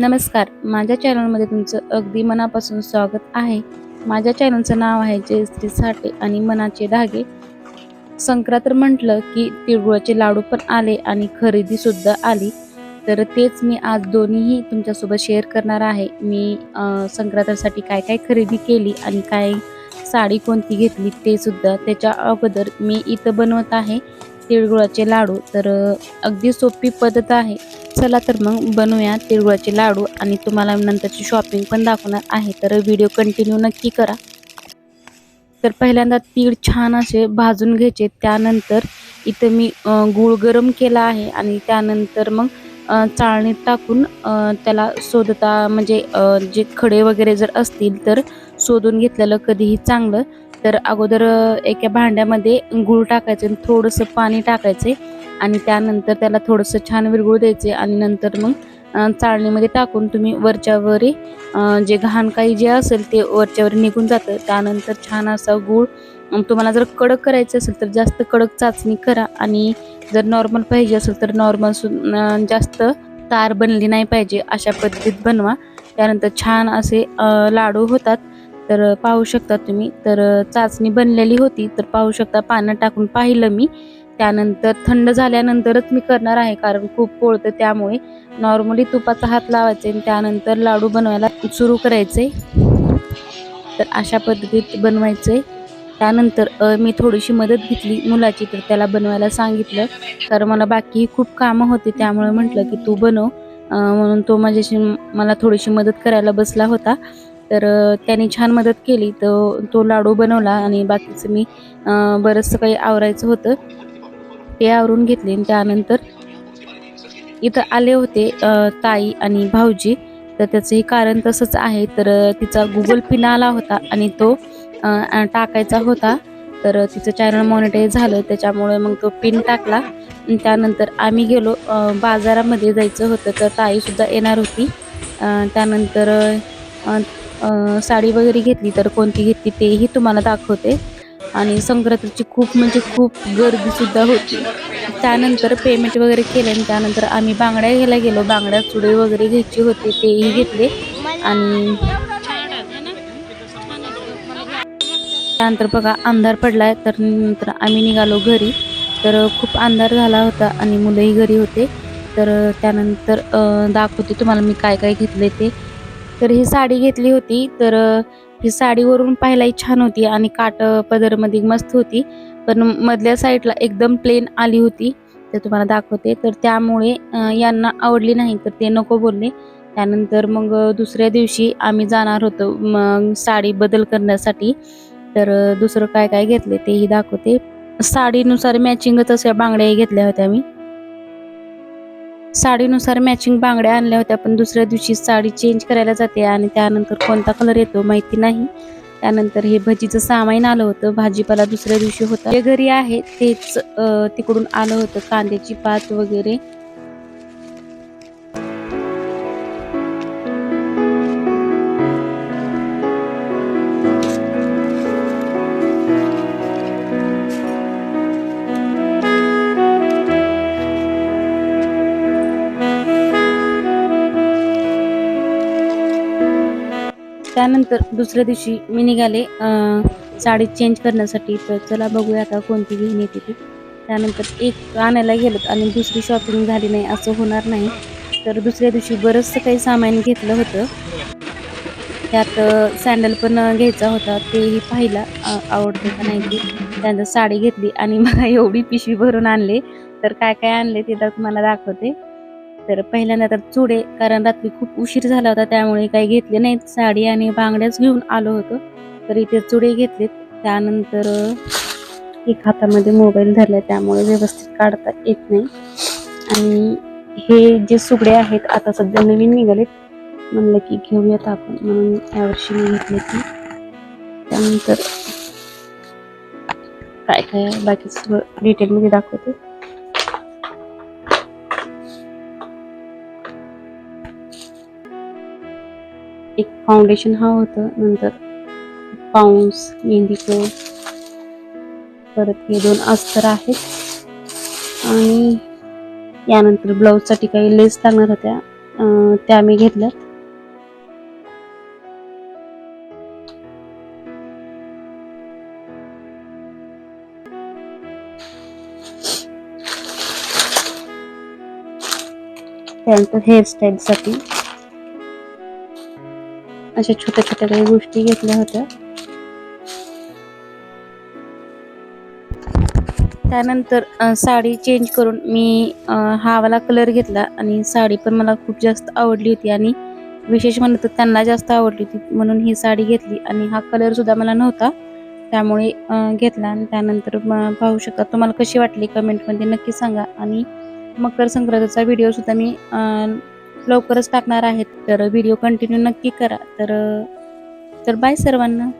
नमस्कार. माझ्या चॅनलमध्ये तुमचं अगदी मनापासून स्वागत आहे. माझ्या चॅनलचं नाव आहे जयश्री साठे आणि मनाचे धागे. संक्रांत म्हटलं की तिळगुळाचे लाडू पण आले आणि खरेदी सुद्धा आली. तर तेच मी आज दोन्हीही तुमच्यासोबत शेअर करणार आहे. मी संक्रांतसाठी काय काय खरेदी केली आणि काय साडी कोणती घेतली ते सुद्धा त्याच्या अगोदर मी इथं बनवत आहे. तिळगुळाचे लाडू. तर अगदी सोपी पद्धत आहे. चला तर मग बनवूया तिळगुळाचे लाडू आणि तुम्हाला नंतरची शॉपिंग पण दाखवणार आहे. तर व्हिडिओ कंटिन्यू नक्की करा. तर पहिल्यांदा तीळ छान असे भाजून घ्यायचे. त्यानंतर इथं मी गुळ गूळ गरम केला आहे आणि त्यानंतर मग चाळणीत टाकून त्याला शोधता म्हणजे जे खडे वगैरे जर असतील तर शोधून घेतलेलं कधीही चांगलं तर अगोदर एका भांड्यामध्ये गूळ टाकायचं आणि थोडंसं पाणी टाकायचे आणि त्यानंतर त्याला थोडंसं छान विरगुळ द्यायचे आणि नंतर मग चाळणीमध्ये टाकून तुम्ही वरच्यावरी जे घाण काही जे असेल ते वरच्यावर निघून जातं. त्यानंतर छान असा गूळ तुम्हाला जर कडक करायचं असेल तर जास्त कडक चाचणी करा आणि जर नॉर्मल पाहिजे असेल तर नॉर्मल जास्त तार बनली नाही पाहिजे अशा पद्धतीत बनवा. त्यानंतर छान असे लाडू होतात. तर पाहू शकता तुम्ही. तर चाचणी बनलेली होती तर पाहू शकता पाण्यात टाकून पाहिलं मी. त्यानंतर थंड झाल्यानंतरच मी करणार आहे कारण खूप पोळतं त्यामुळे. नॉर्मली तुपाचा हात लावायचे आणि त्यानंतर लाडू बनवायला सुरू करायचे तर अशा पद्धतीत बनवायचे त्यानंतर मी थोडीशी मदत घेतली मुलाची तर त्याला बनवायला सांगितलं. कारण मला बाकीही खूप कामं होती त्यामुळे म्हटलं की तू बनव. म्हणून तो माझ्याशी मला थोडीशी मदत करायला बसला होता. तर त्याने छान मदत केली. तर तो लाडू बनवला आणि बाकीचं मी बरंचसं काही आवरायचं होतं. ते आवरून घेतले आणि त्यानंतर इथं आले होते ताई आणि भाऊजी. तर त्याचंही कारण तसंच आहे. तर तिचा गुगल पिन आला होता आणि तो टाकायचा होता. तर तिचं चॅनल मॉनिटाईज झालं. त्याच्यामुळे मग तो पिन टाकला. त्यानंतर आम्ही गेलो बाजारामध्ये जायचं होतं. तर ताईसुद्धा येणार होती. त्यानंतर साडी वगैरे घेतली तर कोणती घेतली तेही तुम्हाला दाखवते. आणि संक्रांतीची खूप म्हणजे खूप गर्दीसुद्धा होती. त्यानंतर पेमेंट वगैरे केले आणि त्यानंतर आम्ही बांगड्या घ्यायला गेलो. बांगड्या चुडे वगैरे घ्यायचे होते तेही घेतले. आणि त्यानंतर बघा अंधार पडलाय तर नंतर आम्ही निघालो घरी. तर खूप अंधार झाला होता आणि मुलंही घरी होते. तर त्यानंतर दाखवते तुम्हाला मी काय काय घेतले ते. तर ही साडी घेतली होती. तर ही साडीवरून पाहायलाही छान होती आणि काट पदरमध्ये मस्त होती. पण मधल्या साईडला एकदम प्लेन आली होती. ते तुम्हाला दाखवते. तर त्यामुळे यांना आवडली नाही तर ते नको बोलले. त्यानंतर मग दुसऱ्या दिवशी आम्ही जाणार होतो मग साडी बदल करण्यासाठी. तर दुसरं काय काय घेतले तेही दाखवते. साडीनुसार मॅचिंगच अशा बांगड्याही घेतल्या होत्या मी साडीनुसार मॅचिंग बांगड्या आणल्या होत्या पण दुसऱ्या दिवशी साडी चेंज करायला जाते आणि त्यानंतर कोणता कलर येतो माहिती नाही. त्यानंतर हे भजीचं सामान आलं होतं भाजीपाला दुसऱ्या दिवशी होता. जे घरी आहे तेच तिकडून आलं होतं कांद्याची पात वगैरे. त्यानंतर दुसऱ्या दिवशी मी निघाले साडी चेंज करण्यासाठी. तर चला बघूया आता कोणती घेऊन येते ती. त्यानंतर एक आणायला गेलो आणि दुसरी शॉपिंग झाली नाही असं होणार नाही. तर दुसऱ्या दिवशी बरंचसं काही सामान घेतलं होतं. त्यात सँडल पण घ्यायचा होता तेही पाहिला अ, आवडते का नाही की त्यानंतर साडी घेतली आणि मला एवढी पिशवी भरून आणले. तर काय काय आणले ते तर तुम्हाला दाखवते. तर पहिल्यांदा तर चुडे कारण रात्री खूप उशीर झाला होता त्यामुळे काही घेतले नाहीत. साडी आणि बांगड्याच घेऊन आलो होतो तर इथे चुडे घेतलेत. त्यानंतर एक हातामध्ये मोबाईल धरला त्यामुळे व्यवस्थित काढता येत नाही. आणि हे जे सुगडे आहेत आता सध्या नवीन निघालेत. म्हणलं की घेऊयात आपण म्हणून यावर्षी मी घेतले की त्यानंतर काय काय बाकी सगळं डिटेलमध्ये दाखवते. एक फाउंडेशन हा होतं. नंतर पाऊन्स मेहंदीचं परत हे दोन अस्तर आहेत. आणि यानंतर ब्लाऊजसाठी काही लेस लागणार होत्या. त्या मी घेतल्या त्यानंतर हेअरस्टाईलसाठी अशा छोट्या छोट्या काही गोष्टी घेतल्या होत्या. त्यानंतर साडी चेंज करून मी हा वाला कलर घेतला आणि साडी पण मला खूप जास्त आवडली होती आणि विशेष म्हणलं तर त्यांना जास्त आवडली होती म्हणून ही साडी घेतली आणि हा कलर सुद्धा मला नव्हता. त्यामुळे घेतला आणि त्यानंतर पाहू शकता तुम्हाला कशी वाटली कमेंटमध्ये नक्की सांगा. आणि मकर संक्रांतीचा व्हिडिओ सुद्धा मी लवकरच टाकणार आहेत. तर व्हिडिओ कंटिन्यू नक्की करा. तर तर बाय सर्वांना.